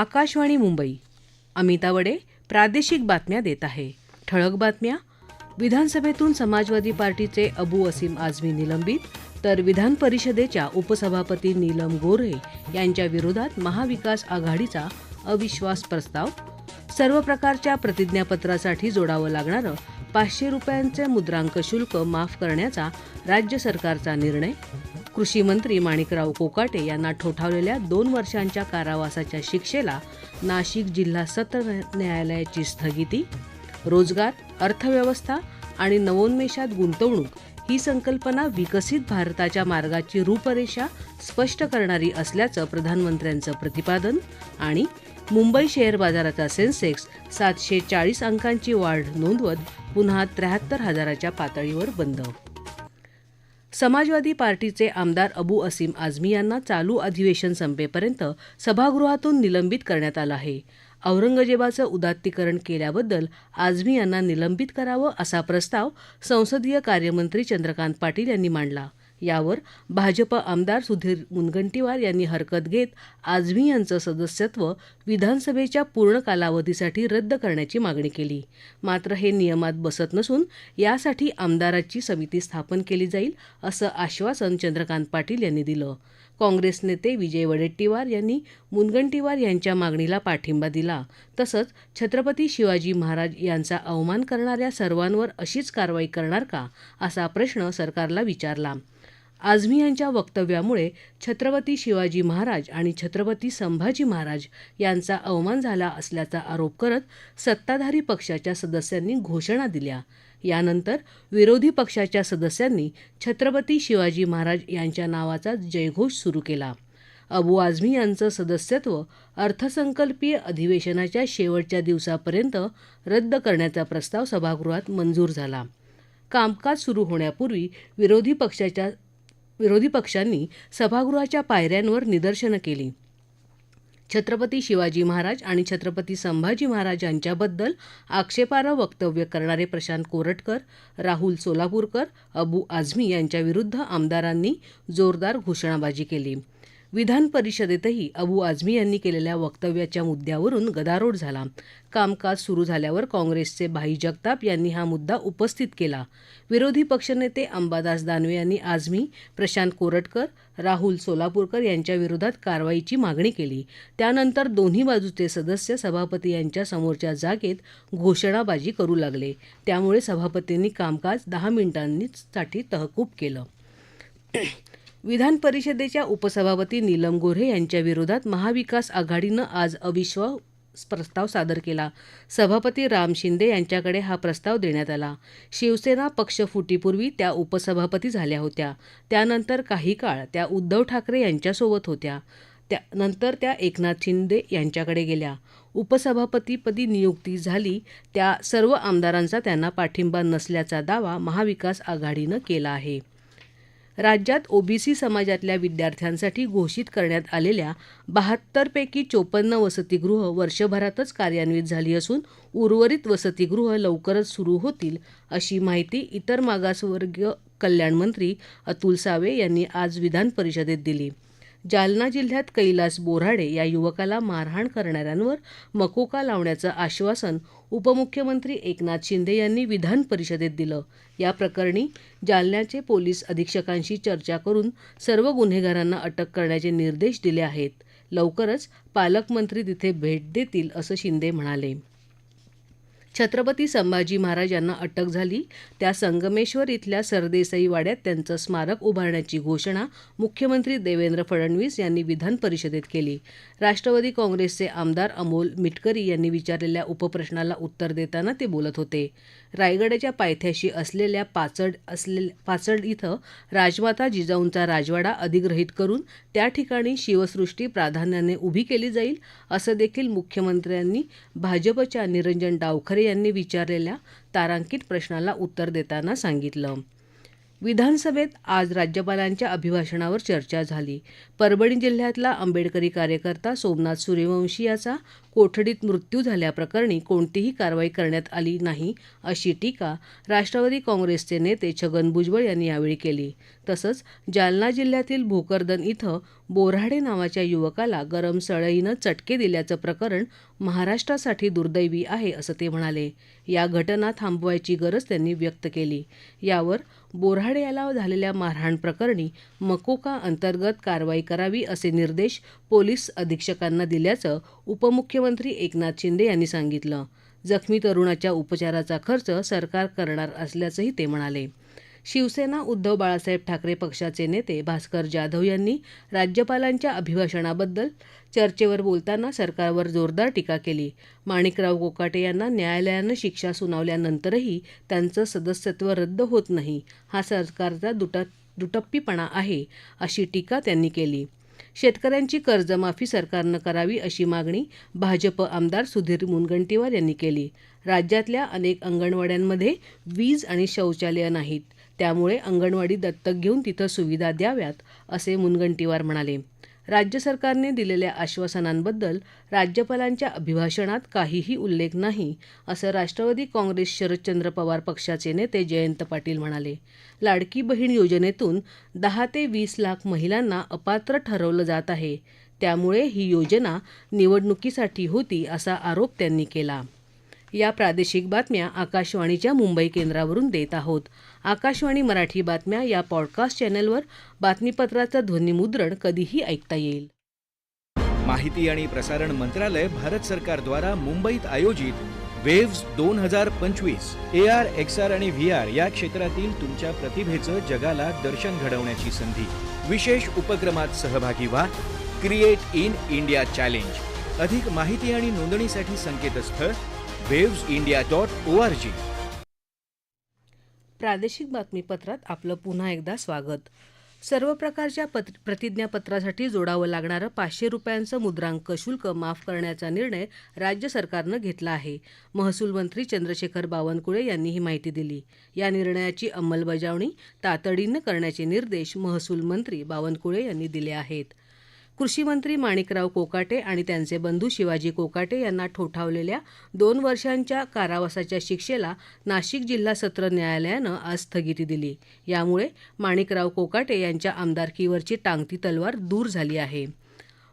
आकाशवाणी मुंबई. अमिता वडे प्रादेशिक बातम्या देत आहे. ठळक बातम्या. विधानसभेतून समाजवादी पार्टीचे अबू असीम आझमी निलंबित तर विधान परिषदेच्या उपसभापती नीलम गोऱ्हे यांच्या विरोधात महाविकास आघाडीचा अविश्वास प्रस्ताव. सर्व प्रकारच्या प्रतिज्ञापत्रासाठी जोडावं लागणारं पाचशे रुपयांचे मुद्रांक शुल्क माफ करण्याचा राज्य सरकारचा निर्णय. कृषी मंत्री माणिकराव कोकाटे यांना ठोठावलेल्या दोन वर्षांच्या कारावासाच्या शिक्षेला नाशिक जिल्हा सत्र न्यायालयाची स्थगिती रोजगार अर्थव्यवस्था आणि नवोन्मेषात गुंतवणूक ही संकल्पना विकसित भारताच्या मार्गाची रूपरेषा स्पष्ट करणारी असल्याचं प्रधानमंत्र्यांचं प्रतिपादन आणि मुंबई शेअर बाजाराचा सेन्सेक्स सातशे चाळीस अंकांची वाढ नोंदवत पुन्हा त्र्याहत्तर हजाराच्या पातळीवर बंद समाजवादी पार्टीचे आमदार अबू असीम आझमी यांना चालू अधिवेशन संपेपर्यंत सभागृहातून निलंबित करण्यात आलं आहे. औरंगजेबाचं उदात्तीकरण केल्याबद्दल आझमी यांना निलंबित करावं असा प्रस्ताव संसदीय कार्यमंत्री चंद्रकांत पाटील यांनी मांडला. यावर भाजप आमदार सुधीर मुनगंटीवार यांनी हरकत घेत आझमी यांचं सदस्यत्व विधानसभेच्या पूर्ण कालावधीसाठी रद्द करण्याची मागणी केली. मात्र हे नियमात बसत नसून यासाठी आमदाराची समिती स्थापन केली जाईल असं आश्वासन चंद्रकांत पाटील यांनी दिलं. काँग्रेस नेते विजय वडेट्टीवार यांनी मुनगंटीवार यांच्या मागणीला पाठिंबा दिला. तसंच छत्रपती शिवाजी महाराज यांचा अवमान करणाऱ्या सर्वांवर अशीच कारवाई करणार का असा प्रश्न सरकारला विचारला. आझमी यांच्या वक्तव्यामुळे छत्रपती शिवाजी महाराज आणि छत्रपती संभाजी महाराज यांचा अवमान झाला असल्याचा आरोप करत सत्ताधारी पक्षाच्या सदस्यांनी घोषणा दिल्या. यानंतर विरोधी पक्षाच्या सदस्यांनी छत्रपती शिवाजी महाराज यांच्या नावाचा जयघोष सुरू केला. अबू आझमी यांचं सदस्यत्व अर्थसंकल्पीय अधिवेशनाच्या शेवटच्या दिवसापर्यंत रद्द करण्याचा प्रस्ताव सभागृहात मंजूर झाला. कामकाज सुरू होण्यापूर्वी विरोधी पक्षाच्या विरोधी पक्षांनी सभागृहाच्या पायऱ्यांवर निदर्शनं केली. छत्रपती शिवाजी महाराज आणि छत्रपती संभाजी महाराज यांच्याबद्दल आक्षेपार्ह वक्तव्य करणारे प्रशांत कोरटकर राहुल सोलापूरकर अबू आझमी यांच्याविरुद्ध आमदारांनी जोरदार घोषणाबाजी केली. विधान परिषदेतही अबू आझमी यांनी केलेल्या वक्तव्याच्या मुद्द्यावरून गदारोळ झाला. कामकाज सुरू झाल्यावर काँग्रेसचे भाई जगताप यांनी हा मुद्दा उपस्थित केला. विरोधी पक्षनेते अंबादास दानवे यांनी आझमी प्रशांत कोरटकर राहुल सोलापूरकर यांच्या विरोधात कारवाईची मागणी केली. त्यानंतर दोन्ही बाजूचे सदस्य सभापती यांच्या समोरच्या जागेत घोषणाबाजी करू लागले. त्यामुळे सभापतींनी कामकाज दहा मिनिटांनीसाठी तहकूब केलं. विधान परिषदेच्या उपसभापती नीलम गोऱ्हे यांच्याविरोधात महाविकास आघाडीनं आज अविश्वास प्रस्ताव सादर केला. सभापती राम शिंदे यांच्याकडे हा प्रस्ताव देण्यात आला. शिवसेना पक्ष फुटीपूर्वी त्या उपसभापती झाल्या होत्या. त्यानंतर काही काळ त्या उद्धव ठाकरे यांच्यासोबत होत्या. त्यानंतर त्या एकनाथ शिंदे यांच्याकडे गेल्या. उपसभापतीपदी नियुक्ती झाली त्या सर्व आमदारांचा त्यांना पाठिंबा नसल्याचा दावा महाविकास आघाडीनं केला आहे. राज्यात ओबीसी समाजातल्या विद्यार्थ्यांसाठी घोषित करण्यात आलेल्या बहात्तरपैकी चोपन्न वसतिगृह वर्षभरातच कार्यान्वित झाली असून उर्वरित वसतिगृह लवकरच सुरू होतील अशी माहिती इतर मागासवर्गीय कल्याण मंत्री अतुल सावे यांनी आज विधान परिषदेत दिली. जालना जिल्ह्यात कैलास बोराडे या युवकाला मारहाण करणाऱ्यांवर मकोका लावण्याचं आश्वासन उपमुख्यमंत्री एकनाथ शिंदे यांनी विधान परिषदेत दिलं. या प्रकरणी जालन्याचे पोलीस अधीक्षकांशी चर्चा करून सर्व गुन्हेगारांना अटक करण्याचे निर्देश दिले आहेत. लवकरच पालकमंत्री तिथे भेट देतील असं शिंदे म्हणाले. छत्रपती संभाजी महाराज यांना अटक झाली. त्या संगमेश्वर इथल्या सरदेसाई वाड्यात त्यांचं स्मारक उभारण्याची घोषणा मुख्यमंत्री देवेंद्र फडणवीस यांनी विधान परिषदेत केली. राष्ट्रवादी काँग्रेसचे आमदार अमोल मिटकरी यांनी विचारलेल्या उपप्रश्नाला उत्तर देताना ते बोलत होते. रायगडाच्या पायथ्याशी असलेल्या पाचड असलेल्या पाचड इथं राजमाता जिजाऊंचा राजवाडा अधिग्रहित करून त्या ठिकाणी शिवसृष्टी प्राधान्याने उभी केली जाईल असं देखील मुख्यमंत्र्यांनी भाजपच्या निरंजन डावखरे यांनी विचारलेल्या तारांकित प्रश्नाला उत्तर देताना सांगितलं. विधानसभेत आज राज्यपालांच्या अभिभाषणावर चर्चा झाली. परभणी जिल्ह्यातला आंबेडकरी कार्यकर्ता सोमनाथ सूर्यवंशी याचा कोठडीत मृत्यू झाल्याप्रकरणी कोणतीही कारवाई करण्यात आली नाही अशी टीका राष्ट्रवादी काँग्रेसचे नेते छगन भुजबळ यांनी यावेळी केली. तसंच जालना जिल्ह्यातील भोकरदन इथं बोऱ्हाडे नावाच्या युवकाला गरम सळईनं चटके दिल्याचं प्रकरण महाराष्ट्रासाठी दुर्दैवी आहे असं ते म्हणाले. या घटना थांबवायची गरज त्यांनी व्यक्त केली. यावर बोऱ्हाडे याला झालेल्या मारहाण प्रकरणी मकोका अंतर्गत कारवाई करावी असे निर्देश पोलीस अधीक्षकांना दिल्याचं उपमुख्यमंत्री एकनाथ शिंदे यांनी सांगितलं. जखमी तरुणाच्या उपचाराचा खर्च सरकार करणार असल्याचंही ते म्हणाले. शिवसेना उद्धव बाळासाहेब ठाकरे पक्षाचे नेते भास्कर जाधव यांनी राज्यपालांच्या अभिभाषणाबद्दल चर्चेवर बोलताना सरकारवर जोरदार टीका केली. माणिकराव कोकाटे यांना न्यायालयानं शिक्षा सुनावल्यानंतरही त्यांचं सदस्यत्व रद्द होत नाही. हा सरकारचा दुटा दुटप्पीपणा आहे अशी टीका त्यांनी केली. शेतकऱ्यांची कर्जमाफी सरकारनं करावी अशी मागणी भाजप आमदार सुधीर मुनगंटीवार यांनी केली. राज्यातल्या अनेक अंगणवाड्यांमध्ये वीज आणि शौचालय नाहीत. त्यामुळे अंगणवाडी दत्तक घेऊन तिथं सुविधा द्याव्यात असे मुनगंटीवार म्हणाले. राज्य सरकारने दिलेल्या आश्वासनांबद्दल राज्यपालांच्या अभिभाषणात काहीही उल्लेख नाही असं राष्ट्रवादी काँग्रेस शरदचंद्र पवार पक्षाचे नेते जयंत पाटील म्हणाले. लाडकी बहीण योजनेतून दहा ते वीस लाख महिलांना अपात्र ठरवलं जात आहे. त्यामुळे ही योजना निवडणुकीसाठी होती असा आरोप त्यांनी केला. या प्रादेशिक बातम्या आकाशवाणीच्या मुंबई केंद्रावरून देत आहोत. आकाशवाणी मराठी बातम्या या पॉडकास्ट चॅनलवर बातमीपत्राचं ध्वनिमुद्रण कधीही ऐकता येईल. माहिती आणि प्रसारण मंत्रालय भारत सरकारद्वारा मुंबईत आयोजित वेव्स दोन हजार पंचवीस ए आर एक्स आर आणि व्ही आर या क्षेत्रातील तुमच्या प्रतिभेचं जगाला दर्शन घडवण्याची संधी. विशेष उपक्रमात सहभागी व्हा. क्रिएट इन इंडिया चॅलेंज अधिक माहिती आणि नोंदणीसाठी संकेतस्थळ waves India dot O R G. प्रादेशिक बातमीपत्रात आपलं पुन्हा एकदा स्वागत. सर्व प्रकारच्या पत प्रतिज्ञापत्रासाठी जोडावं लागणारं पाचशे रुपयांचं मुद्रांक शुल्क माफ करण्याचा निर्णय राज्य सरकारनं घेतला आहे. महसूल मंत्री चंद्रशेखर बावनकुळे यांनी ही माहिती दिली. या निर्णयाची अंमलबजावणी तातडीनं करण्याचे निर्देश महसूल मंत्री बावनकुळे यांनी दिले आहेत. कृषीमंत्री माणिकराव कोकाटे आणि त्यांचे बंधू शिवाजी कोकाटे यांना ठोठावलेल्या दोन वर्षांच्या कारावासाच्या शिक्षेला नाशिक जिल्हा सत्र न्यायालयानं आज स्थगिती दिली. यामुळे माणिकराव कोकाटे यांच्या आमदारकीवरची टांगती तलवार दूर झाली आहे.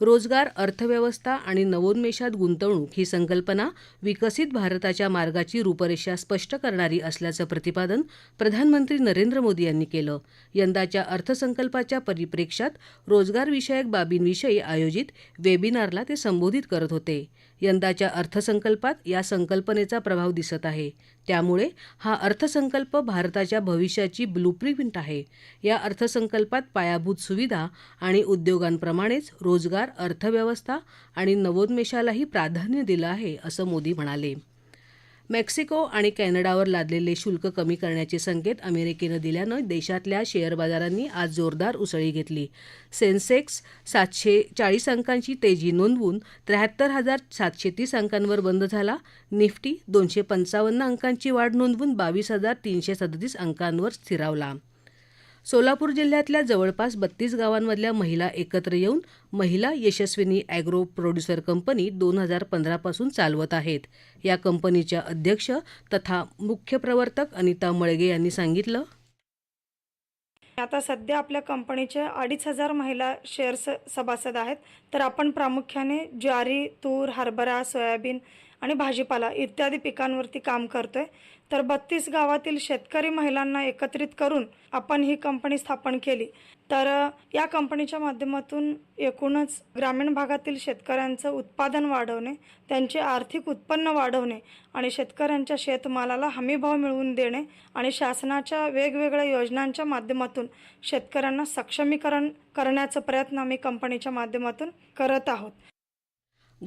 रोजगार अर्थव्यवस्था आणि नवोन्मेषात गुंतवणूक ही संकल्पना विकसित भारताच्या मार्गाची रूपरेषा स्पष्ट करणारी असल्याचं प्रतिपादन प्रधानमंत्री नरेंद्र मोदी यांनी केलं. यंदाच्या अर्थसंकल्पाच्या परिप्रेक्ष्यात रोजगारविषयक बाबींविषयी आयोजित वेबिनारला ते संबोधित करत होते. यंदाच्या अर्थसंकल्पात या संकल्पनेचा प्रभाव दिसत आहे. त्यामुळे हा अर्थसंकल्प भारताच्या भविष्याची ब्लूप्रिंट आहे. या अर्थसंकल्पात पायाभूत सुविधा आणि उद्योगांप्रमाणेच रोजगार अर्थव्यवस्था आणि नवोन्मेषालाही प्राधान्य दिलं आहे असं मोदी म्हणाले. मेक्सिको आणि कॅनडावर लादलेले शुल्क कमी करण्याचे संकेत अमेरिकेनं दिल्यानं देशातल्या शेअर बाजारांनी आज जोरदार उसळी घेतली. सेन्सेक्स सातशे चाळीस अंकांची तेजी नोंदवून त्र्याहत्तर हजार सातशे तीस अंकांवर बंद झाला. निफ्टी दोनशे पंचावन्न अंकांची वाढ नोंदवून बावीस हजार तीनशे सदतीस अंकांवर स्थिरावला. सोलापूर जिल्ह्यातल्या जवळपास बत्तीस गावांमधल्या महिला एकत्र येऊन महिला यशस्विनी अॅग्रो प्रोड्युसर कंपनी दोन हजार पंधरापासून चालवत आहेत. या कंपनीच्या अध्यक्ष तथा मुख्य प्रवर्तक अनिता मळगे यांनी सांगितलं. आता सध्या आपल्या कंपनीचे अडीच हजार महिला शेअर्स सभासद आहेत. तर आपण प्रामुख्याने ज्वारी तूर हरभरा सोयाबीन आणि भाजीपाला इत्यादी पिकांवरती काम करतोय. तर बत्तीस गावातील शेतकरी महिलांना एकत्रित करून आपण ही कंपनी स्थापन केली. तर या कंपनीच्या माध्यमातून एकूणच ग्रामीण भागातील शेतकऱ्यांचं उत्पादन वाढवणे त्यांचे आर्थिक उत्पन्न वाढवणे आणि शेतकऱ्यांच्या शेतमालाला हमीभाव मिळवून देणे आणि शासनाच्या वेगवेगळ्या योजनांच्या माध्यमातून शेतकऱ्यांना सक्षमीकरण करण्याचा प्रयत्न आम्ही कंपनीच्या माध्यमातून करत आहोत.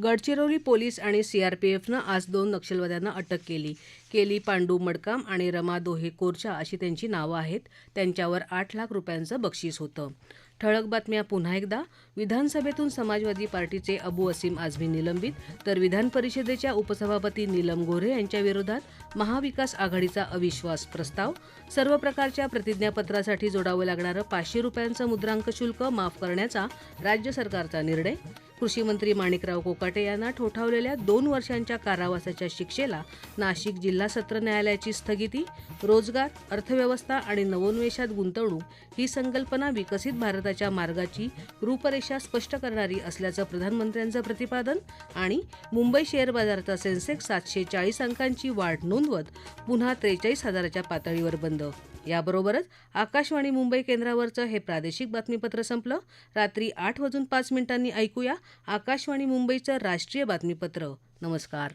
गडचिरोली पोलीस आणि सीआरपीएफनं आज दोन नक्षलवाद्यांना अटक केली. केली पांडू मडकाम आणि रमा दोहे कोरचा अशी त्यांची नावं आहेत. त्यांच्यावर आठ लाख रुपयांचं बक्षीस होतं. ठळक बातम्या पुन्हा एकदा. विधानसभेतून समाजवादी पार्टीचे अबू असीम आझमी निलंबित. तर विधान परिषदेच्या उपसभापती नीलम गोऱ्हे यांच्या विरोधात महाविकास आघाडीचा अविश्वास प्रस्ताव. सर्व प्रकारच्या प्रतिज्ञापत्रासाठी जोडावं लागणारं पाचशे रुपयांचं मुद्रांक शुल्क माफ करण्याचा राज्य सरकारचा निर्णय. कृषी मंत्री माणिकराव कोकाटे यांना ठोठावलेल्या दोन वर्षांच्या कारावासाच्या शिक्षेला नाशिक जिल्हा सत्र न्यायालयाची स्थगिती रोजगार अर्थव्यवस्था आणि नवोन्मेषात गुंतवणूक ही संकल्पना विकसित भारताच्या मार्गाची रूपरेषा स्पष्ट करणारी असल्याचं प्रधानमंत्र्यांचं प्रतिपादन आणि मुंबई शेअर बाजाराचा सेन्सेक्स सातशे चाळीस अंकांची वाढ नोंदवत पुन्हा त्रेचाळीस हजाराच्या पातळीवर बंद. याबरोबरच आकाशवाणी मुंबई केंद्रावरचं हे प्रादेशिक बातमीपत्र संपलं. रात्री आठ वाजून पाच मिनिटांनी ऐकूया आकाशवाणी मुंबईचं राष्ट्रीय बातमीपत्र. नमस्कार.